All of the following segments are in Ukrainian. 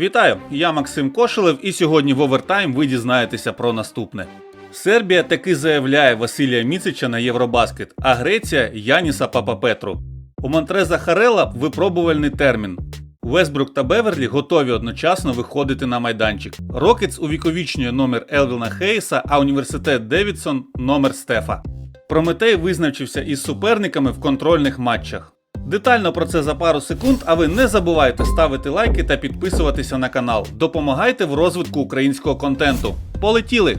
Вітаю! Я Максим Кошелев, і сьогодні в овертайм ви дізнаєтеся про наступне. Сербія таки заявляє Василія Міцича на Євробаскет, а Греція Яніса Папапетру. У Монтреза Харела випробувальний термін. Весбрук та Беверлі готові одночасно виходити на майданчик. Рокетс увіковічнює номер Елвіна Хейса, а університет Девідсон номер Стефа. Прометей визначився із суперниками в контрольних матчах. Детально про це за пару секунд, а ви не забувайте ставити лайки та підписуватися на канал. Допомагайте в розвитку українського контенту. Полетіли!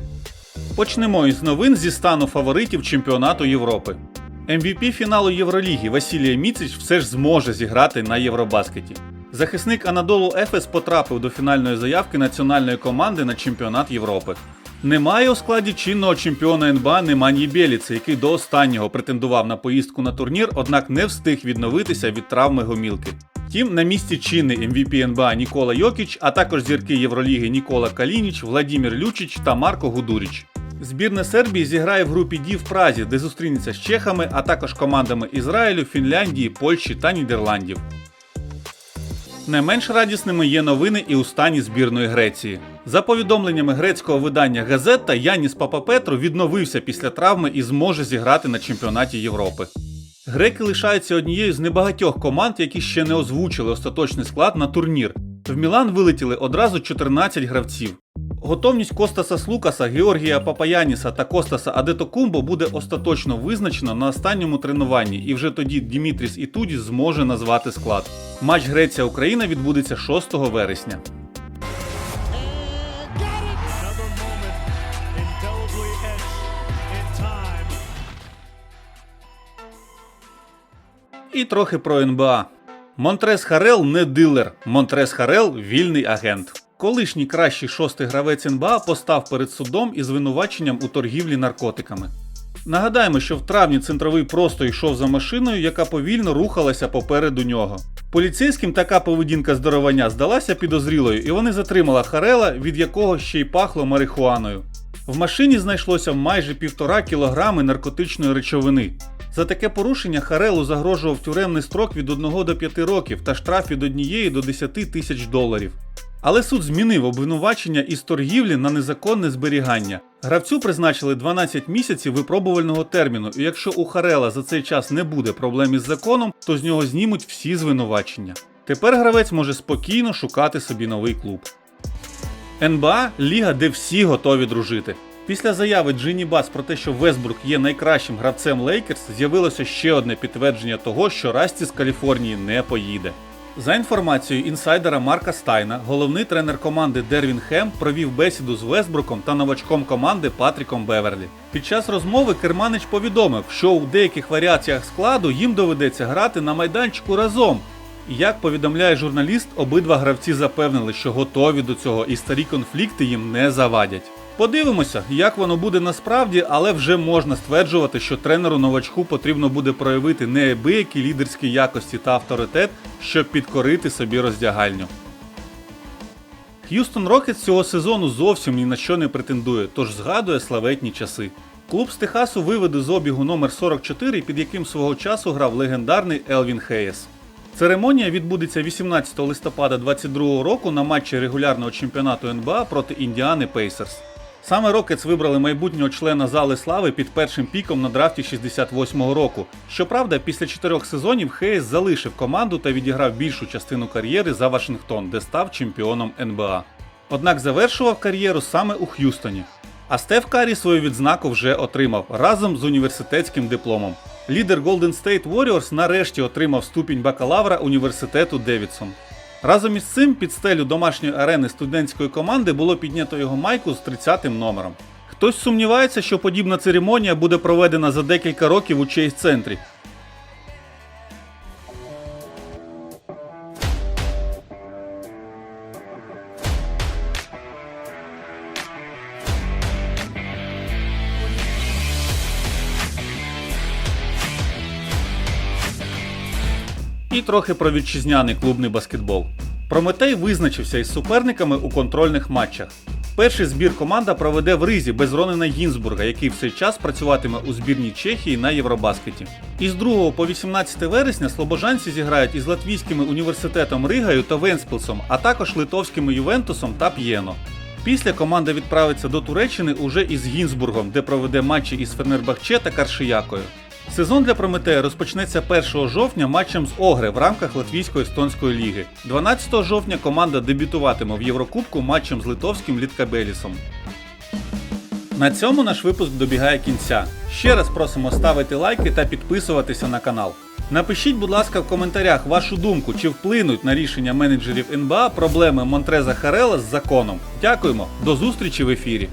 Почнемо із новин зі стану фаворитів чемпіонату Європи. MVP фіналу Євроліги Василія Міцич все ж зможе зіграти на Євробаскеті. Захисник Анадолу Ефес потрапив до фінальної заявки національної команди на чемпіонат Європи. Немає у складі чинного чемпіона НБА Неманії Бєліца, який до останнього претендував на поїздку на турнір, однак не встиг відновитися від травми гомілки. Втім, на місці чинний MVP НБА Нікола Йокіч, а також зірки Євроліги Нікола Калініч, Владімір Лючич та Марко Гудуріч. Збірна Сербії зіграє в групі Ді в Празі, де зустрінеться з чехами, а також командами Ізраїлю, Фінляндії, Польщі та Нідерландів. Не менш радісними є новини і у стані збірної Греції. За повідомленнями грецького видання Газета, Яніс Папапетру відновився після травми і зможе зіграти на чемпіонаті Європи. Греки лишаються однією з небагатьох команд, які ще не озвучили остаточний склад на турнір. В Мілан вилетіли одразу 14 гравців. Готовність Костаса Слукаса, Георгія Папаяніса та Костаса Адетокумбо буде остаточно визначено на останньому тренуванні, і вже тоді Дімітріс Ітудіс зможе назвати склад. Матч Греція-Україна відбудеться 6 вересня. І трохи про НБА. Монтрес Харел не дилер. Монтрес Харел вільний агент. Колишній кращий шостий гравець НБА постав перед судом із звинуваченням у торгівлі наркотиками. Нагадаємо, що в травні центровий просто йшов за машиною, яка повільно рухалася попереду нього. Поліцейським така поведінка здоровання здалася підозрілою, і вони затримали Харела, від якого ще й пахло марихуаною. В машині знайшлося майже півтора кілограми наркотичної речовини. За таке порушення Харелу загрожував тюремний строк від 1 до 5 років та штраф від 1 до 10 тисяч доларів. Але суд змінив обвинувачення із торгівлі на незаконне зберігання. Гравцю призначили 12 місяців випробувального терміну, і якщо у Харела за цей час не буде проблем із законом, то з нього знімуть всі звинувачення. Тепер гравець може спокійно шукати собі новий клуб. НБА ліга, де всі готові дружити. Після заяви Джині Бас про те, що Весбрук є найкращим гравцем Лейкерс, з'явилося ще одне підтвердження того, що Расті з Каліфорнії не поїде. За інформацією інсайдера Марка Стайна, головний тренер команди Дервін Хем провів бесіду з Весбруком та новачком команди Патріком Беверлі. Під час розмови Керманич повідомив, що у деяких варіаціях складу їм доведеться грати на майданчику разом, як повідомляє журналіст, обидва гравці запевнили, що готові до цього і старі конфлікти їм не завадять. Подивимося, як воно буде насправді, але вже можна стверджувати, що тренеру новачку потрібно буде проявити неабиякі лідерські якості та авторитет, щоб підкорити собі роздягальню. Х'юстон Рокетс цього сезону зовсім ні на що не претендує, тож згадує славетні часи. Клуб з Техасу виведе з обігу номер 44, під яким свого часу грав легендарний Елвін Хейс. Церемонія відбудеться 18 листопада 2022 року на матчі регулярного чемпіонату НБА проти Індіани Пейсерс. Саме Рокетс вибрали майбутнього члена зали слави під першим піком на драфті 68-го року. Щоправда, після чотирьох сезонів Хейс залишив команду та відіграв більшу частину кар'єри за Вашингтон, де став чемпіоном НБА. Однак завершував кар'єру саме у Х'юстоні. А Стеф Карі свою відзнаку вже отримав разом з університетським дипломом. Лідер Golden State Warriors нарешті отримав ступінь бакалавра університету Девідсон. Разом із цим під стелю домашньої арени студентської команди було піднято його майку з 30 номером. Хтось сумнівається, що подібна церемонія буде проведена за декілька років у честь центрі. І трохи про вітчизняний клубний баскетбол. Прометей визначився із суперниками у контрольних матчах. Перший збір команда проведе в Ризі без Ронена Гінзбурга, який в цей час працюватиме у збірній Чехії на Євробаскеті. Із 2 по 18 вересня слобожанці зіграють із латвійськими університетом Ригою та Венспілсом, а також литовськими Ювентусом та П'єно. Після команда відправиться до Туреччини уже із Гінзбургом, де проведе матчі із Фенербахче та Каршиякою. Сезон для Прометея розпочнеться 1 жовтня матчем з Огре в рамках Латвійсько-естонської ліги. 12 жовтня команда дебютуватиме в Єврокубку матчем з литовським Літкабелісом. На цьому наш випуск добігає кінця. Ще раз просимо ставити лайки та підписуватися на канал. Напишіть, будь ласка, в коментарях вашу думку, чи вплинуть на рішення менеджерів НБА проблеми Монтреза Харела з законом. Дякуємо, до зустрічі в ефірі.